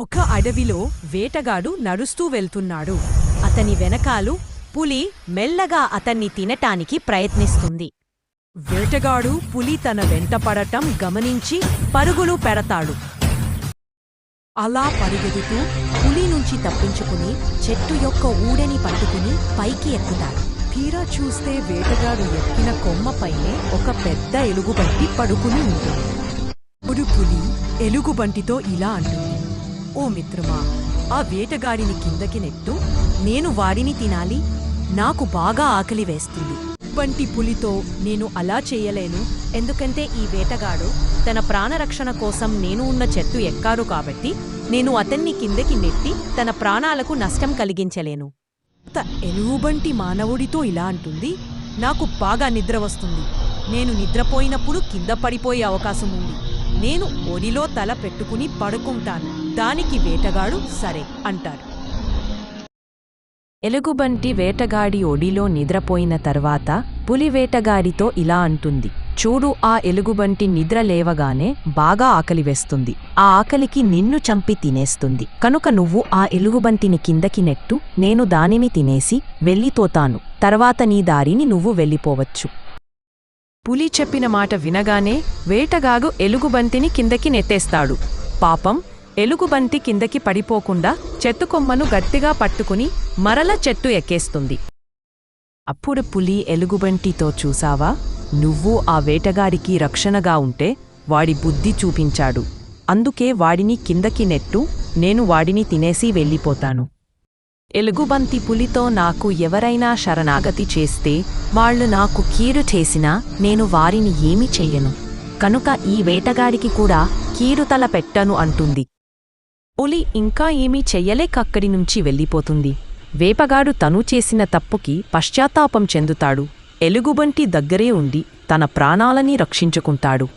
ఒక అడవిలో వేటగాడు నడుస్తూ వెళ్తున్నాడు. అతని వెనకాలు పులి మెల్లగా అతన్ని తినటానికి ప్రయత్నిస్తుంది. వేటగాడు పులి తన వెంట పడటం గమనించి పరుగులు పెడతాడు. అలా పరుగెదుతూ పులి నుంచి తప్పించుకుని చెట్టు యొక్క ఊడని పట్టుకుని పైకి ఎక్కుతాడు. తీరా చూస్తే వేటగాడు ఎక్కిన కొమ్మపైనే ఒక పెద్ద ఎలుగుబంటి పడుకుని ఉంటుంది. ఇప్పుడు పులి ఎలుగుబంటితో ఇలా అంటుంది. ఓ మిత్రమా ఆ వేటగాడిని కిందకి నెట్టు నేను వాడిని తినాలి నాకు బాగా ఆకలి వేస్తుంది. వంటి పులితో నేను అలా చేయలేను ఎందుకంటే ఈ వేటగాడు తన ప్రాణరక్షణ కోసం నేను ఉన్న చెట్టు ఎక్కారు కాబట్టి నేను అతన్ని కిందకి నెట్టి తన ప్రాణాలకు నష్టం కలిగించలేను. త ఎలుగుబంటి మానవుడితో ఇలా అంటుంది నాకు బాగా నిద్ర వస్తుంది. నేను నిద్రపోయినప్పుడు కింద పడిపోయే అవకాశం ఉంది. నేను ఒడిలో తల పెట్టుకుని పడుకుంటాను. దానికి వేటగాడు సరే అంటాడు. ఎలుగుబంటి వేటగాడి ఒడిలో నిద్రపోయిన తర్వాత పులి వేటగాడితో ఇలా అంటుంది. చూడు ఆ ఎలుగుబంటి నిద్ర లేవగానే బాగా ఆకలి వేస్తుంది. ఆ ఆకలికి నిన్ను చంపి తినేస్తుంది. కనుక నువ్వు ఆ ఎలుగుబంటిని కిందకి నెట్టు నేను దానిని తినేసి వెళ్ళితోతాను తర్వాత నీ దారిని నువ్వు వెళ్ళిపోవచ్చు. పులి చెప్పిన మాట వినగానే వేటగాడు ఎలుగుబంతిని కిందకి నెట్టేస్తాడు. పాపం ఎలుగుబంటి కిందకి పడిపోకుండా చెట్టు కొమ్మను గట్టిగా పట్టుకుని మరల చెట్టు ఎక్కేస్తుంది. అప్పుడు పులి ఎలుగుబంటితో చూసావా? నువ్వు ఆ వేటగాడికి రక్షణగా ఉంటే వాడి బుద్ధి చూపించాడు. అందుకే వాడిని కిందకి నెట్టు నేను వాడిని తినేసి వెళ్ళిపోతాను. ఎలుగుబంతి పులితో నాకు ఎవరైనా శరణాగతి చేస్తే వాళ్ళు నాకు కీడు చేసినా నేను వారిని ఏమి చెయ్యను. కనుక ఈ వేటగాడికి కూడా కీరుతల పెట్టను అంటుంది. ఒలి ఇంకా ఏమీ చెయ్యలేకక్కడి నుంచి వెళ్ళిపోతుంది. వేపగాడు తను చేసిన తప్పుకి పశ్చాత్తాపం చెందుతాడు. ఎలుగుబంటి దగ్గరే ఉండి తన ప్రాణాలని రక్షించుకుంటాడు.